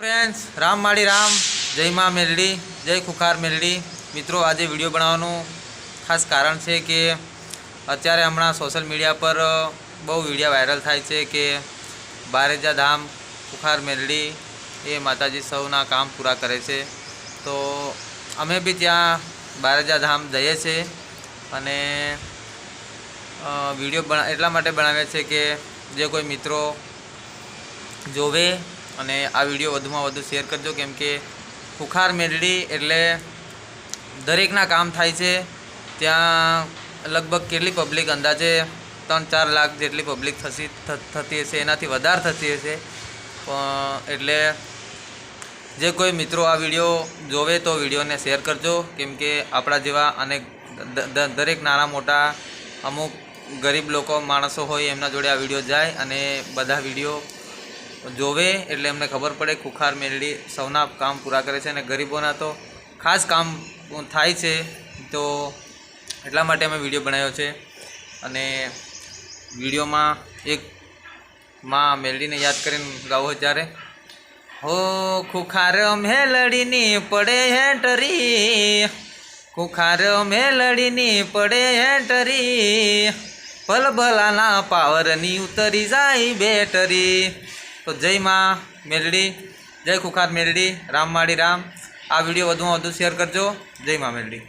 Friends Ram માળી રામ. જય મા મેલડી જય ખુખાર મેલડી મિત્રો, આજે વીડિયો બનાવવાનું ખાસ કારણ છે કે અત્યારે હમણાં સોશિયલ મીડિયા પર બહુ વિડીયા વાયરલ થાય છે કે બારેજા ધામ, ખુખાર મેલડી એ માતાજી સૌના કામ પૂરા કરે છે. તો અમે બી ત્યાં બારેજા ધામ જઈએ છીએ અને વીડિયો એટલા માટે બનાવ્યા છે કે જે કોઈ મિત્રો જોવે અને આ વીડિયો વધુમાં વધુ શેર કરજો, કેમ કે ફુખાર મેલડી એટલે દરેકના કામ થાય છે. ત્યાં લગભગ કેટલી પબ્લિક અંદાજે ત્રણ ચાર લાખ જેટલી પબ્લિક થતી થતી હશે, એનાથી વધારે થતી હશે. એટલે જે કોઈ મિત્રો આ વીડિયો જોવે તો વિડીયોને શેર કરજો, કેમ કે આપણા જેવા દ- દરેક નાના મોટા અમુક ગરીબ લોકો માણસો હોય એમના જોડે આ વીડિયો જાય અને બધા વીડિયો જોવે એટલે એમને ખબર પડે ખુખાર મેલડી સૌના કામ પૂરા કરે છે અને ગરીબોના તો ખાસ કામ થાય છે. તો એટલા માટે અમે વીડિયો બનાવ્યો છે. અને વિડીયોમાં એક માં મેલડીને યાદ કરીને ગાવો ત્યારે હો ખુખાર મેલડીની પડે હેટરી ખુખાર મેલડીની પડે હેટરી ભલભલાના પાવરની ઉતરી જાય બેટરી. તો જય માં મેલડી, જય ખુખાર મેલડી, રામ માળી રામ. આ વીડિયો વધુમાં વધુ શેર કરજો. જય માં મેલડી.